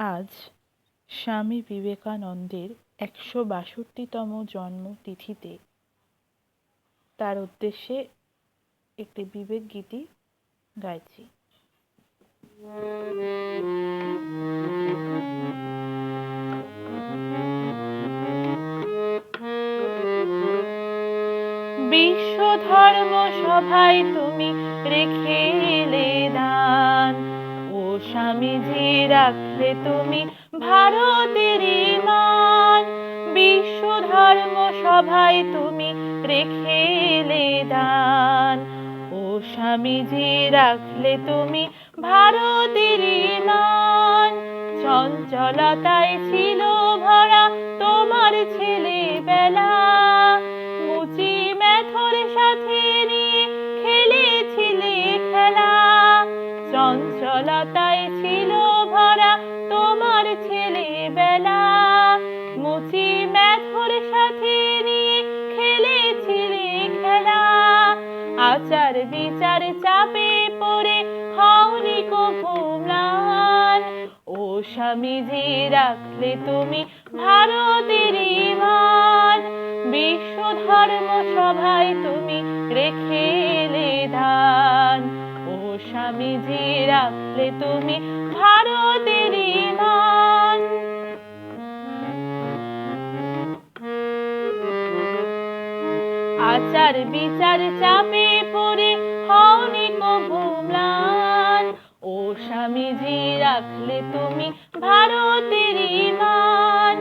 আজ স্বামী বিবেকানন্দের একশো বাষট্টিতম জন্মতিথিতে তার উদ্দেশ্যে একটি বিবেক গীতি গাইছি। বিশ্ব ধর্ম সভায় তুমি রেখে দান। স্বামীজি রাখলে তুমি ভারতের মান বিশ্ব ধর্ম সভায় তুমি রেখে দান। ও স্বামীজি রাখলে তুমি ভারতের মান চঞ্চলতায় ছিল আচার বিচার চাপে পড়ে হওনি কভু ও স্বামীজি রাখলে তুমি ভারতের মান বিশ্ব ধর্ম সভায় তুমি রেখে এলে ধান। ও স্বামীজি রাখলে তুমি ভারতের আচার বিচার চাপে পড়ে, হওনি ম্লান। ও স্বামীজি, রাখলে তুমি ভারতের মান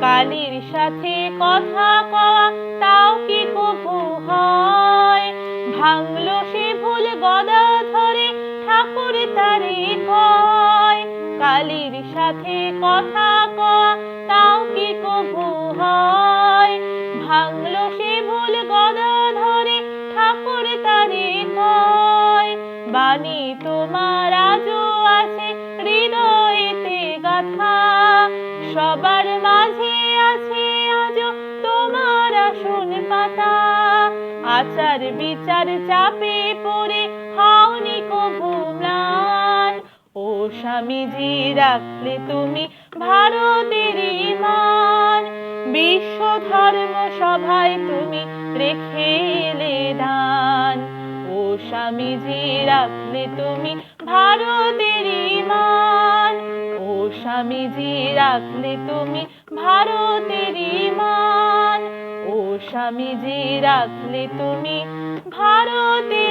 কালীর সাথে কথা কওয়া, তাও কি কভু হয়? ভাঙলো সে ভুল গদা ধরে, ঠাকুর তারে কয়। কালীর সাথে কথা কওয়া তারে কয়, বাণী তোমার আজও আছে, হৃদয়েতে গাথা। সবার মাঝে আছে আজও তোমার আসন পাতা। আচার বিচার চাপে পড়ে হওনি ম্লান। ও স্বামীজি, রাখলে তুমি ভারতের মান বিশ্ব ধর্ম সভায় তুমি রেখে এলে দান। স্বামীজি রাখলে তুমি ভারতের মান ও স্বামীজি রাখলে তুমি ভারতের মান ও স্বামীজি রাখলে তুমি ভারতের